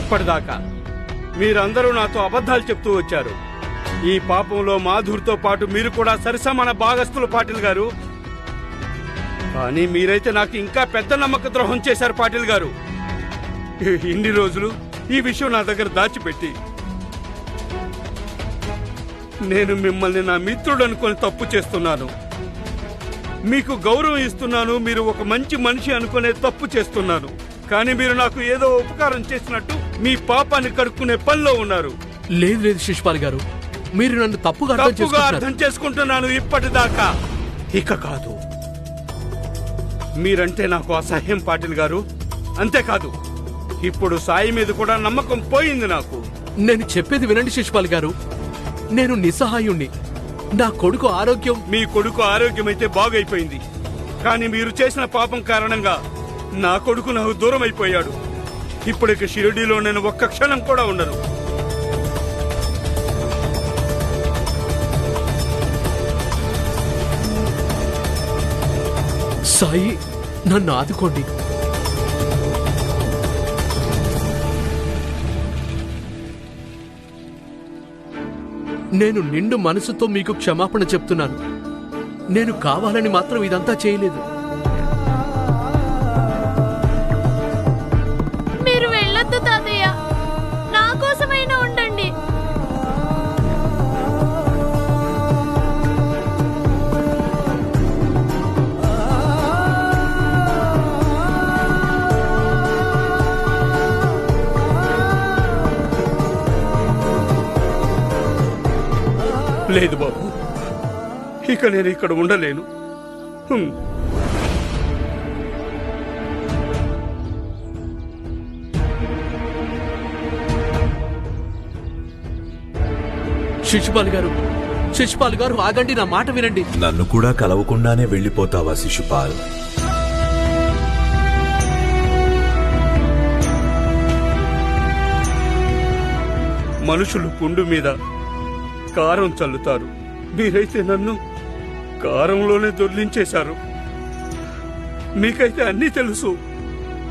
ఇప్పటిదాకా. మీరందరూ నాతో అబద్ధాలు చెప్తూ వచ్చారు. ఈ పాపంలో మాధుర్తో పాటు మీరు కూడా సరిసమాన భాగస్థులు పాటిల్ గారు. కానీ మీరైతే నాకు ఇంకా పెద్ద నమ్మక ద్రోహం చేశారు పాటిల్ గారు. ఇన్ని రోజులు ఈ విషయం నా దగ్గర దాచిపెట్టి నేను మిమ్మల్ని నా మిత్రుడు అనుకొని తప్పు చేస్తున్నాను. మీకు గౌరవం ఇస్తున్నాను మీరు ఒక మంచి మనిషి అనుకునే తప్పు చేస్తున్నాను. కానీ మీరు నాకు ఏదో ఉపకారం చేసినట్టు మీ పాపాన్ని కడుక్కునే పనిలో ఉన్నారు. లేదు లేదు శిశుపాల్ గారు మీరు నన్ను తప్పుగా అర్థం తప్పుగా చేసుకుంటున్నారు. అర్థం చేసుకుంటున్నాను ఇప్పటిదాకా. ఇక కాదు. మీరంటే నాకు అసహ్యం పాటిల్ గారు. అంతేకాదు ఇప్పుడు సాయి మీద కూడా నమ్మకం పోయింది నాకు. నేను చెప్పేది వినండి శిశుపాల్ గారు నేను నిస్సహాయుణ్ణి. నా కొడుకు ఆరోగ్యం మీ కొడుకు ఆరోగ్యమైతే బాగైపోయింది. కానీ మీరు చేసిన పాపం కారణంగా నా కొడుకు నాకు దూరం అయిపోయాడు ఇప్పటికి షిరిడీలో నేను ఒక్క క్షణం కూడా ఉండను. సాయి నన్ను ఆదుకోండి. నేను నిండు మనసుతో మీకు క్షమాపణ చెప్తున్నాను. నేను కావాలని మాత్రం ఇదంతా చేయలేదు. ఇక నేను ఇక్కడ ఉండలేను. శిశుపాల్ గారు శిశుపాల్ గారు ఆగండి నా మాట వినండి. నన్ను కూడా కలవకుండానే వెళ్ళిపోతావా శిశుపాల్? మనుషులు పుండు మీద కారం చల్లుతారు. మీరైతే నన్ను కారంలోనే దొర్లించేశారు. మీకైతే అన్నీ తెలుసు.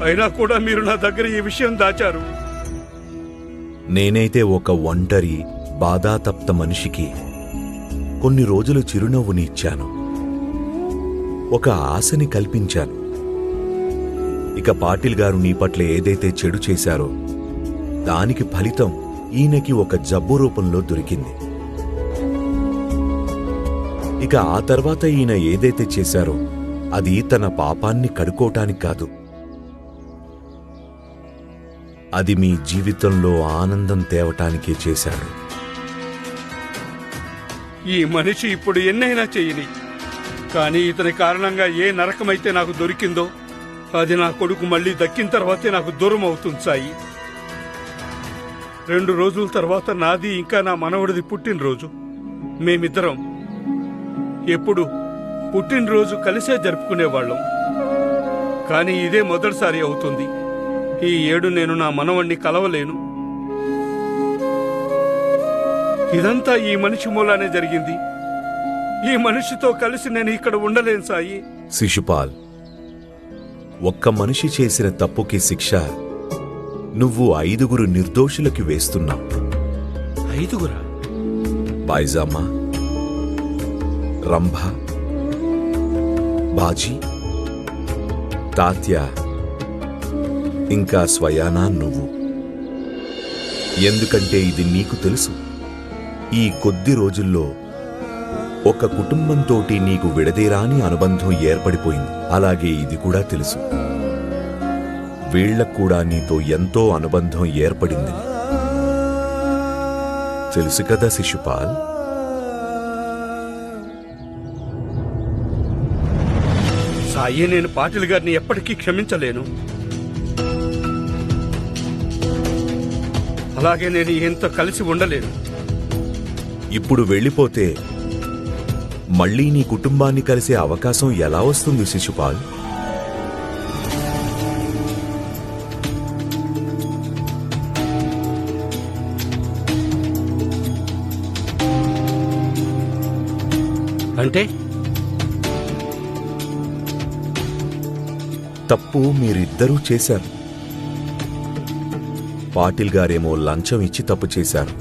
అయినా కూడా మీరు నా దగ్గర ఈ విషయం దాచారు. నేనైతే ఒక ఒంటరి బాధాతప్త మనిషికి కొన్ని రోజులు చిరునవ్వుని ఇచ్చాను. ఒక ఆశని కల్పించాను. ఇక పాటిల్ గారు నీ పట్ల ఏదైతే చెడు చేశారో దానికి ఫలితం ఈయనకి ఒక జబ్బు రూపంలో దొరికింది. ఇక ఆ తర్వాత ఈయన ఏదైతే చేశారో అది తన పాపాన్ని కడుకోవటానికి కాదు. అది మీ జీవితంలో ఆనందం తేవటానికే చేశాడు ఈ మనిషి ఇప్పుడు ఎన్నైనా చేయని కానీ ఇతని కారణంగా ఏ నరకమైతే నాకు దొరికిందో అది నా కొడుకు మళ్ళీ దక్కిన తర్వాతే నాకు దూరం అవుతుంది సాయి. రెండు రోజుల తర్వాత నాది ఇంకా నా మనవడిది పుట్టినరోజు. మేమిద్దరం ఎప్పుడు? పుట్టినరోజు కలిసే జరుపుకునేవాళ్ళం. కానీ ఇదే మొదటిసారి అవుతుంది. ఈ ఏడు నేను నా మనవణ్ణి కలవలేను. ఇదంతా ఈ మనిషి మూలానే జరిగింది. ఈ మనిషితో కలిసి నేను ఇక్కడ ఉండలేను సాయి. శిశుపాల్ ఒక్క మనిషి చేసిన తప్పుకి శిక్ష నువ్వు ఐదుగురు నిర్దోషులకి వేస్తున్నావు ఐదుగురా? బాయిజామా? రంభ బాజీ తాత్య ఇంకా స్వయానా నువ్వు. ఎందుకంటే ఇది నీకు తెలుసు. ఈ కొద్ది రోజుల్లో ఒక కుటుంబంతోటి నీకు విడదీరాని అనుబంధం ఏర్పడిపోయింది. అలాగే ఇది కూడా తెలుసు. వీళ్ళకు కూడా నీతో ఎంతో అనుబంధం ఏర్పడింది. తెలుసు కదా శిశుపాల్? సాయి నేను పాటిల్ గారిని ఎప్పటికీ క్షమించలేను. అలాగే నేను ఈయనతో కలిసి ఉండలేను. ఇప్పుడు వెళ్ళిపోతే మళ్ళీ నీ కుటుంబాన్ని కలిసే అవకాశం ఎలా వస్తుంది శిశుపాల్? అంటే? తప్పు మీరిద్దరూ చేశారు. పాటిల్ గారేమో లంచం ఇచ్చి తప్పు చేశారు.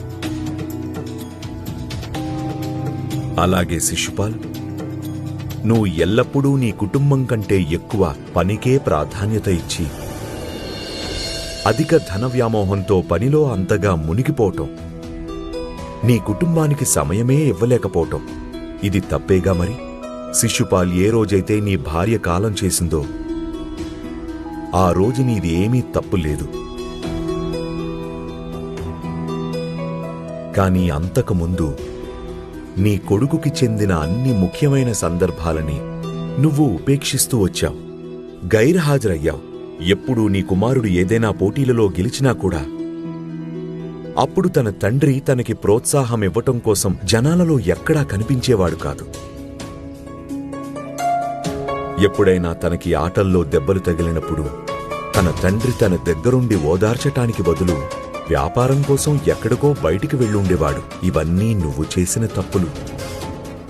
అలాగే శిశుపాల్ నువ్వు ఎల్లప్పుడూ నీ కుటుంబం కంటే ఎక్కువ పనికే ప్రాధాన్యత ఇచ్చి అధిక ధన వ్యామోహంతో పనిలో అంతగా మునిగిపోవటం నీ కుటుంబానికి సమయమే ఇవ్వలేకపోవటం ఇది తప్పేగా మరి? శిశుపాల్ ఏ రోజైతే నీ భార్య కాలం చేసిందో ఆ రోజు నీది ఏమీ తప్పు లేదు. కాని అంతకుముందు నీ కొడుకుకి చెందిన అన్ని ముఖ్యమైన సందర్భాలని నువ్వు ఉపేక్షిస్తూ వచ్చావు. గైర్హాజరయ్యావు. ఎప్పుడు నీ కుమారుడు ఏదైనా పోటీలలో గెలిచినా కూడా అప్పుడు తన తండ్రి తనకి ప్రోత్సాహం ఇవ్వటం కోసం జనాలలో ఎక్కడా కనిపించేవాడు కాదు. ఎప్పుడైనా తనకి ఆటల్లో దెబ్బలు తగిలినప్పుడు తన తండ్రి తన దగ్గరుండి ఓదార్చటానికి బదులు వ్యాపారం కోసం ఎక్కడికో బయటికి వెళ్ళుండేవాడు. ఇవన్నీ నువ్వు చేసిన తప్పులు.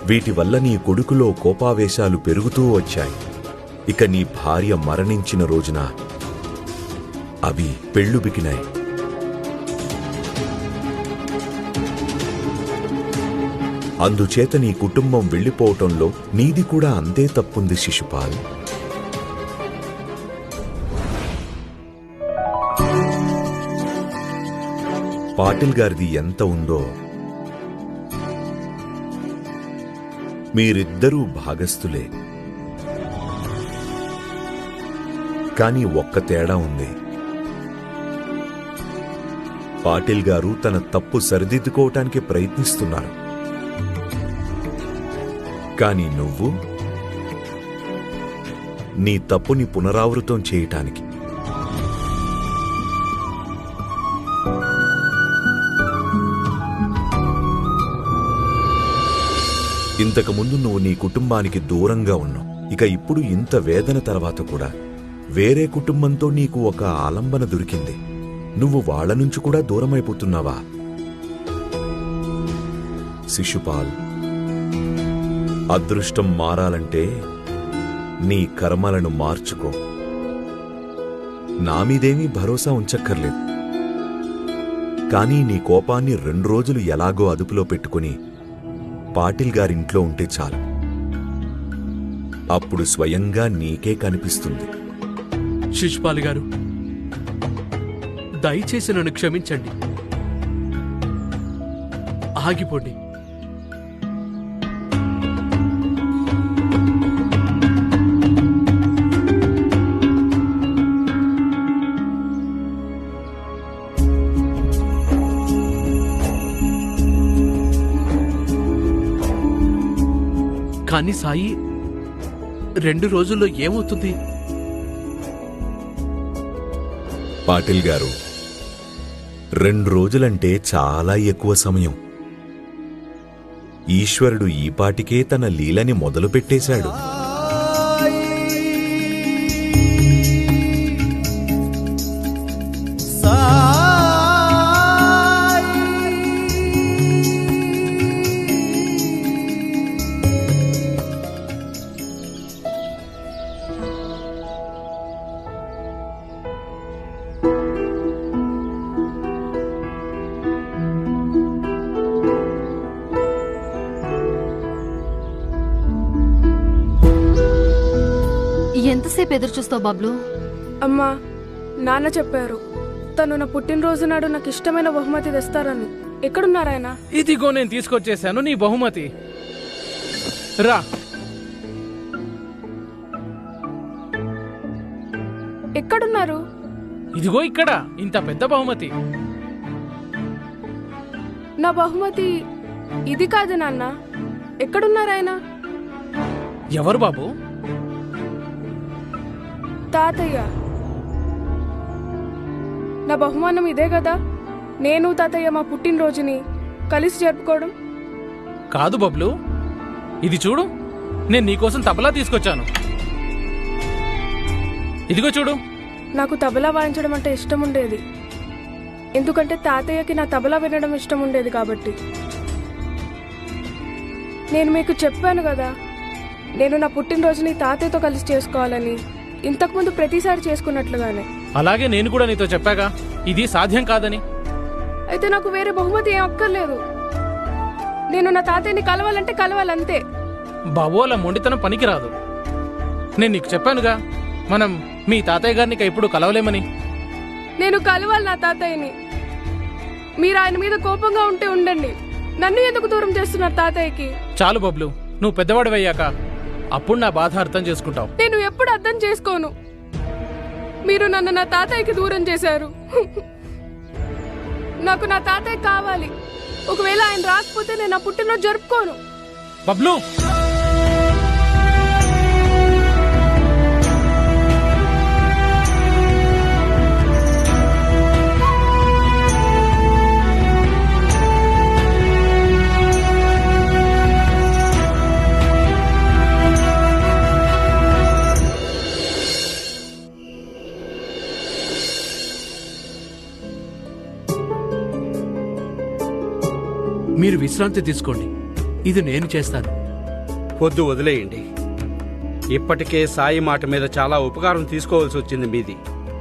వీటి వల్ల నీ కొడుకులో కోపావేశాలు పెరుగుతూ వచ్చాయి. ఇక నీ భార్య మరణించిన రోజున అవి పెళ్ళుబికినాయి అందుచేత నీ కుటుంబం వెళ్ళిపోవటంలో నీది కూడా అంతే తప్పుంది శిశుపాల్. పాటిల్ గారిది ఎంత ఉందో మీరిద్దరూ భాగస్థులే. కాని ఒక్క తేడా ఉంది. పాటిల్ గారు తన తప్పు సరిదిద్దుకోవటానికి ప్రయత్నిస్తున్నారు. కాని నువ్వు నీ తప్పుని పునరావృతం చేయటానికి ఇంతకుముందు నువ్వు నీ కుటుంబానికి దూరంగా ఉన్నావు. ఇక ఇప్పుడు ఇంత వేదన తర్వాత కూడా వేరే కుటుంబంతో నీకు ఒక ఆలంబన దొరికింది. నువ్వు వాళ్ళ నుంచి కూడా దూరమైపోతున్నావా? శిశుపాల్ అదృష్టం మారాలంటే నీ కర్మలను మార్చుకో. నా మీదేమీ భరోసా ఉంచక్కర్లేదు. కానీ నీ కోపాన్ని రెండు రోజులు ఎలాగో అదుపులో పెట్టుకుని పాటిల్ గారింట్లో ఉంటే చాలు. అప్పుడు స్వయంగా నీకే కనిపిస్తుంది. శిశుపాల్ గారు దయచేసి నన్ను క్షమించండి. ఆగిపోండి. కానీ సాయి రెండు రోజుల్లో ఏమవుతుంది? పాటిల్ గారు రెండు రోజులంటే చాలా ఎక్కువ సమయం. ఈశ్వరుడు ఈపాటికే తన లీలని మొదలు ఎదురు చూస్తావు బాబ్లు? అమ్మా నాన్న చెప్పారు. తను నా పుట్టినరోజు నాడు నాకు ఇష్టమైన బహుమతి తెస్తారని. ఎక్కడున్నారాయన ఇదిగో నేను తీసుకొచ్చేసాను నీ బహుమతి. రా. ఎక్కడున్నారు? ఇదిగో ఇక్కడ ఇంత పెద్ద బహుమతి. నా బహుమతి ఇది కాదు నాన్న. ఎక్కడున్నారాయన ఎవరు బాబు? తాతయ్య. నా బహుమానం ఇదే కదా నేను తాతయ్య మా పుట్టినరోజుని కలిసి జరుపుకోవడం. కాదు బబ్లు. ఇది చూడు. నేను నీకోసం తబలా తీసుకొచ్చాను. ఇదిగో చూడు. నాకు తబలా వాయించడం అంటే ఇష్టం ఉండేది ఎందుకంటే తాతయ్యకి నా తబలా వినడం ఇష్టం ఉండేది కాబట్టి. నేను మీకు చెప్పాను కదా నేను నా పుట్టినరోజుని తాతయ్యతో కలిసి చేసుకోవాలని. ఇంతకుముందు ప్రతిసారి చేసుకున్నట్లుగానే. అలాగే నేను కూడా నీతో చెప్పాగా ఇది సాధ్యం కాదని. అయితే నాకు వేరే బహుమతి ఏం అక్కర్లేదు. నేను నా తాతయ్యని కలవాలంటే కలవాలంతే. బాబు అలా మొండితనం పనికిరాదు. నేను నీకు చెప్పానుగా మనం మీ తాతయ్య గారిని ఇక ఎప్పుడు కలవలేమని. నేను కలవాలి నా తాతయ్యని. మీరు ఆయన మీద కోపంగా ఉంటే ఉండండి. నన్ను ఎందుకు దూరం చేస్తున్నారు తాతయ్యకి? చాలు బబ్లు నువ్వు పెద్దవాడివయ్యాక అప్పుడు నా బాధ అర్థం చేసుకుంటావు. నేను ఎప్పుడు అర్థం చేసుకోను. మీరు నన్ను నా తాతయ్యకి దూరం చేశారు. నాకు నా తాతయ్య కావాలి. ఒకవేళ ఆయన రాకపోతే నేను నా పుట్టినరోజు జరుపుకోను. బబ్లు! మీరు విశ్రాంతి తీసుకోండి. ఇది నేను చేస్తాను. పొద్దు వదిలేయండి. ఇప్పటికే సాయి మాట మీద చాలా ఉపకారం తీసుకోవాల్సి వచ్చింది మీది.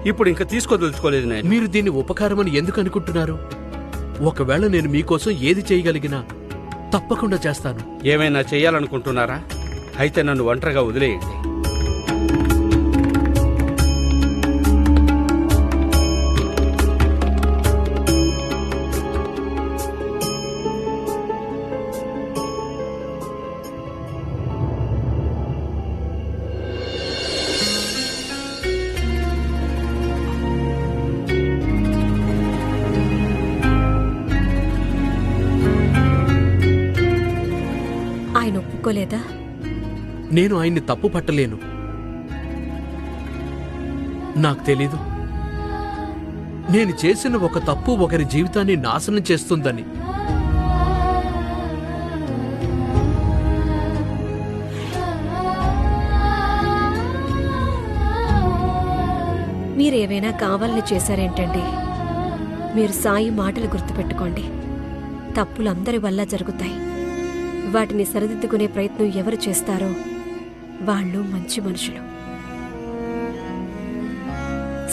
ఇప్పుడు ఇంకా తీసుకోదలుచుకోలేదు నేను. మీరు దీన్ని ఉపకారమని ఎందుకు అనుకుంటున్నారు? ఒకవేళ నేను మీకోసం ఏది చేయగలిగినా తప్పకుండా చేస్తాను. ఏమైనా చేయాలనుకుంటున్నారా? అయితే నన్ను ఒంటరిగా వదిలేయండి. ఒప్పుకోలేదా? నేను ఆయన్ని తప్పు పట్టలేను. నాకు తెలీదు. నేను చేసిన ఒక తప్పు ఒకరి జీవితాన్ని నాశనం చేస్తుందని. మీరేమైనా కావాలని చేశారేంటండి? మీరు సాయి మాటలు గుర్తుపెట్టుకోండి. తప్పులు అందరి వల్ల జరుగుతాయి. వాటిని సరిదిద్దుకునే ప్రయత్నం ఎవరు చేస్తారో వాళ్ళు మంచి మనుషులు.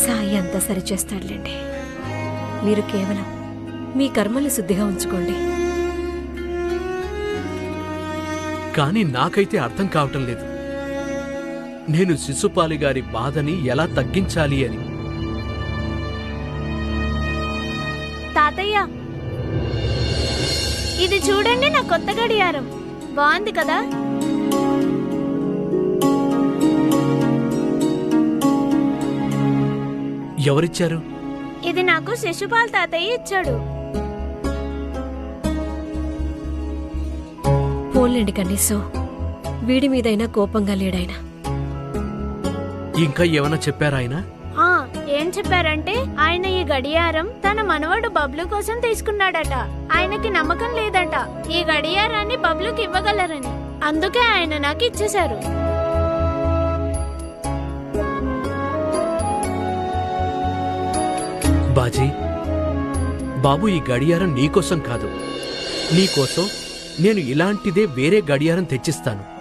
సాయి అంతా సరిచేస్తాడులేండి మీరు కేవలం మీ కర్మల్ని శుద్ధిగా ఉంచుకోండి. కానీ నాకైతే అర్థం కావటం లేదు. నేను శిశుపాలి గారి బాధని ఎలా తగ్గించాలి అని. ఇది చూడండి నా కొత్త గడియారం. బాగుంది కదా? ఎవరిచ్చారు? ఇది నాకు శిశుపాల్ తాతయ్య ఇచ్చాడు. పోన్లేండి కనీసం వీడి మీదైనా కోపంగా లేడాయన. ఇంకా ఏమైనా చెప్పారా ఆయన ఏం చెప్పారంటే ఆయన ఈ గడియారం తన మనవడు బబ్లు కోసం తీసుకున్నాడట. ఆయనకి నమ్మకం లేదట. ఈ గడియారాన్ని బబ్లుకి ఇవ్వగలరని. అందుకే ఆయన నాకు ఇచ్చేశారు. బాజీ బాబు ఈ గడియారం నీకోసం కాదు. నీకోసం నేను ఇలాంటిదే వేరే గడియారం తెచ్చిస్తాను.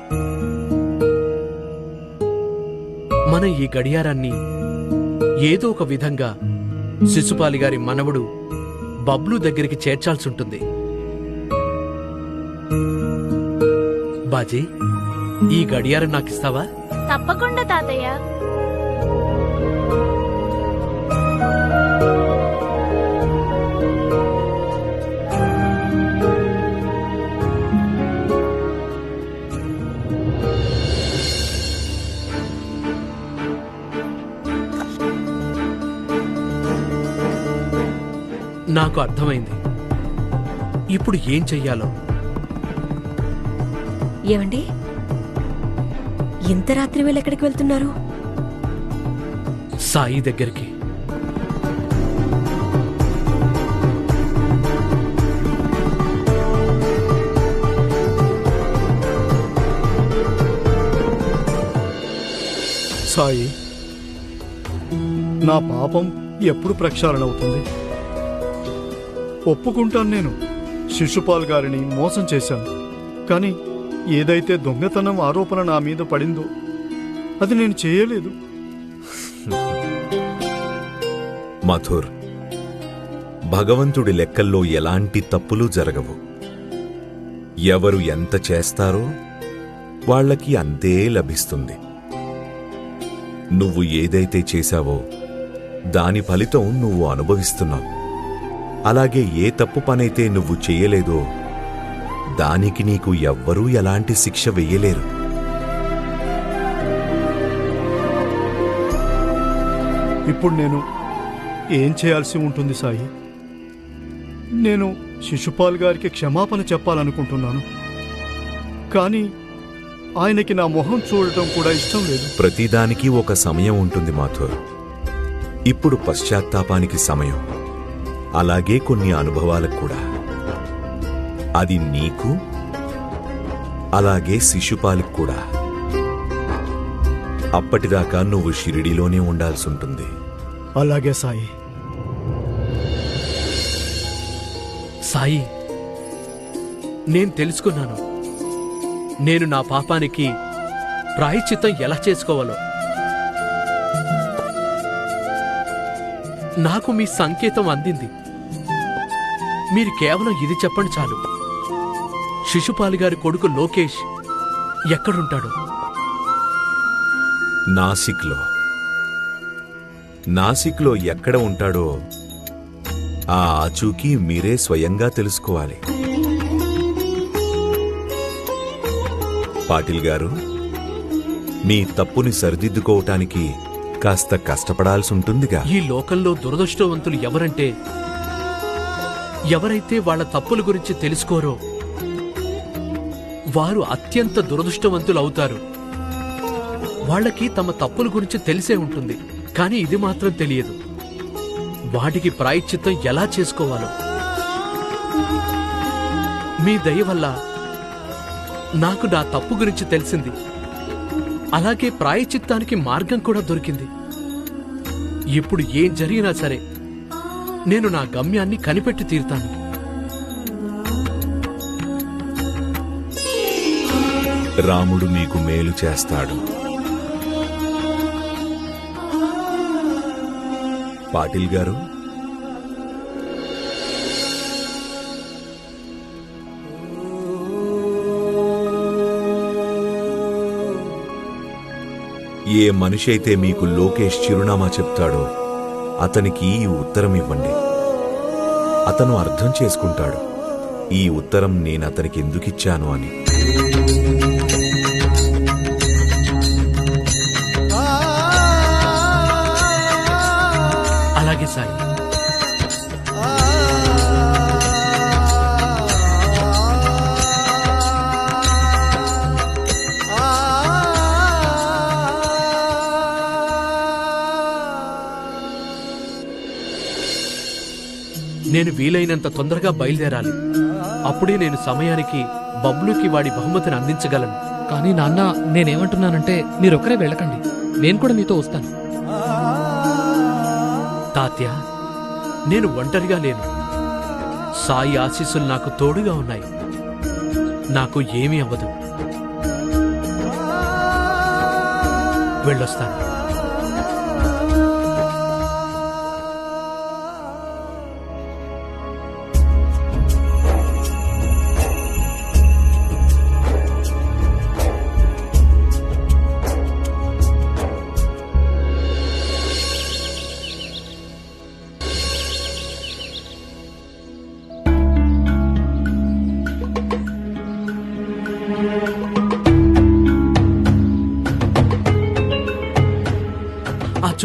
మన ఈ గడియారాన్ని ఏదో ఒక విధంగా శిశుపాలి గారి మనవడు బబ్లు దగ్గరికి చేర్చాల్సి ఉంటుంది బాజీ ఈ గడియారం నాకు ఇస్తావా తప్పకుండా తాతయ్య. నాకు అర్థమైంది. ఇప్పుడు ఏం చెయ్యాలో? ఏమండి? ఇంత రాత్రి వేళ ఎక్కడికి వెళ్తున్నారు? సాయి దగ్గరికి. సాయి నా పాపం ఎప్పుడు ప్రక్షాళన అవుతుంది? ఒప్పుకుంటాను నేను. శిశుపాల్ గారిని మోసం చేశాను. కానీ ఏదైతే దొంగతనం ఆరోపణ నా మీద పడిందో అది నేను చేయలేదు. మధుర్ భగవంతుడి లెక్కల్లో ఎలాంటి తప్పులు జరగవు. ఎవరు ఎంత చేస్తారో వాళ్ళకి అంతే లభిస్తుంది. నువ్వు ఏదైతే చేశావో దాని ఫలితం నువ్వు అనుభవిస్తున్నావు. అలాగే ఏ తప్పు పనైతే నువ్వు చెయ్యలేదో దానికి నీకు ఎవ్వరూ ఎలాంటి శిక్ష వెయ్యలేరు. ఇప్పుడు నేను ఏం చేయాల్సి ఉంటుంది సాయి? నేను శిశుపాల్ గారికి క్షమాపణ చెప్పాలనుకుంటున్నాను. కానీ ఆయనకి నా మొహం చూడటం కూడా ఇష్టం లేదు. ప్రతిదానికి ఒక సమయం ఉంటుంది మాథుర్ ఇప్పుడు పశ్చాత్తాపానికి సమయం. అలాగే కొన్ని అనుభవాలకు కూడా. అది నీకు అలాగే శిశుపాలికి కూడా. అప్పటిదాకా నువ్వు షిరిడిలోనే ఉండాల్సి ఉంటుంది. అలాగే సాయి. సాయి నేను తెలుసుకున్నాను. నేను నా పాపానికి ప్రాయశ్చిత్తం ఎలా చేసుకోవాలో. నాకు మీ సంకేతం అందింది. మీరు కేవలం ఇది చెప్పండి చాలు. శిశుపాలి గారి కొడుకు లోకేష్ ఎక్కడుంటాడు? నాసిక్లో. నాసిక్లో ఎక్కడ ఉంటాడో ఆ ఆచూకీ మీరే స్వయంగా తెలుసుకోవాలి. పాటిల్ గారు మీ తప్పుని సరిదిద్దుకోవటానికి కాస్త కష్టపడాల్సి ఉంటుందిగా ఈ లోకంలో దురదృష్టవంతులు ఎవరంటే ఎవరైతే వాళ్ళ తప్పుల గురించి తెలుసుకోరో వారు అత్యంత దురదృష్టవంతులు అవుతారు. వాళ్ళకి తమ తప్పుల గురించి తెలిసే ఉంటుంది కానీ ఇది మాత్రం తెలియదు. వాటికి ప్రాయశ్చిత్తం ఎలా చేసుకోవాలో. మీ దయ వల్ల నాకు నా తప్పు గురించి తెలిసింది. అలాగే ప్రాయశ్చిత్తానికి మార్గం కూడా దొరికింది. ఇప్పుడు ఏం జరిగినా సరే నేను నా గమ్యాన్ని కనిపెట్టి తీరుతాను. రాముడు మీకు మేలు చేస్తాడు. పాటిల్ గారు? ఏ మనిషి అయితే మీకు లోకేష్ చిరునామా చెప్తాడో అతనికి ఈ ఉత్తరం ఇవ్వండి. అతను అర్థం చేసుకుంటాడు. ఈ ఉత్తరం నేను అతనికి ఎందుకిచ్చాను అని. నేను వీలైనంత తొందరగా బయలుదేరాలి. అప్పుడే నేను సమయానికి బబ్లుకి వాడి బహుమతిని అందించగలను. కానీ నాన్న నేనేమంటున్నానంటే మీరొక్కరే వెళ్ళకండి. నేను కూడా మీతో వస్తాను. తాత్య నేను ఒంటరిగా లేను. సాయి ఆశీస్సులు నాకు తోడుగా ఉన్నాయి. నాకు ఏమీ అవ్వదు. వెళ్ళొస్తాను.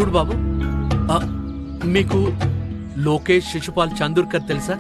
చూడు బాబు. మీకు లోకేష్ శిశుపాల్ చందూర్కర్ తెలుసా?